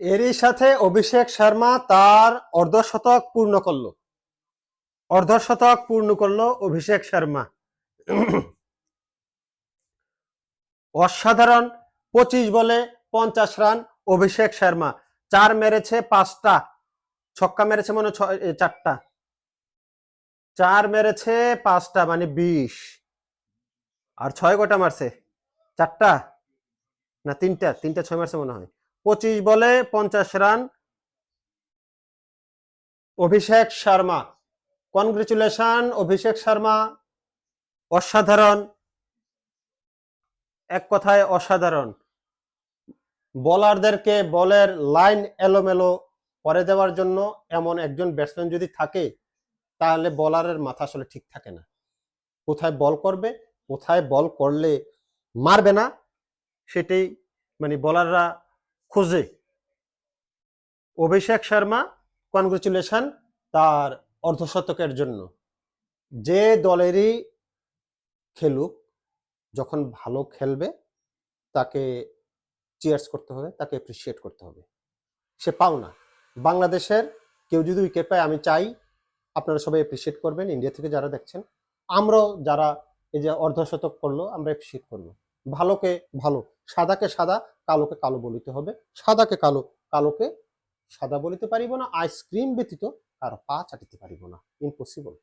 এরই সাথে অভিষেক শর্মা তার অর্ধশতক পূর্ণ করল। অর্ধশতক পূর্ণ করল অভিষেক শর্মা। অসাধারণ, পঁচিশ বলে পঞ্চাশ রান অভিষেক শর্মা। চার মেরেছে পাঁচটা, ছক্কা মেরেছে মনে চারটা। চার মেরেছে পাঁচটা মানে বিশ। আর ছয় গোটা মারছে। চারটা? না, তিনটা তিনটা ছয় মারছে মনে হয়। পঁচিশ বলে পঞ্চাশ রান। অভিষেক শর্মা, কনগ্রেচুলেশন অভিষেক শর্মা, অসাধারণ। এক কথায় অসাধারণ। বলারদেরকে বলের লাইন এলোমেলো করে দেওয়ার জন্য এমন একজন ব্যাটসম্যান যদি থাকে, তাহলে বলারের মাথা আসলে ঠিক থাকে না। কোথায় বল করবে, কোথায় বল করলে মারবে না, সেটাই মানে বলাররা খোঁজে। অভিষেক শর্মা কনগ্রেচুলেশন তার অর্ধশতকের জন্য। যে দলেরই খেলুক, যখন ভালো খেলবে, তাকে চিয়ার্স করতে হবে, তাকে অ্যাপ্রিসিয়েট করতে হবে। সে পাও না বাংলাদেশের কেউ যদি উইকেট পায়, আমি চাই আপনারা সবাই অ্যাপ্রিসিয়েট করবেন। ইন্ডিয়া থেকে যারা দেখছেন, আমরাও যারা এই যে অর্ধশতক করল, আমরা অ্যাপ্রিসিয়েট করব। ভালোকে ভালো, সাদাকে সাদা কালোকে কালো বলিতে হবে, সাদাকে কালো, কালোকে সাদা বলিতে পারিব না আইসক্রিম ব্যতীত কারও পা চাটিতে পারিব না ইম্পসিবল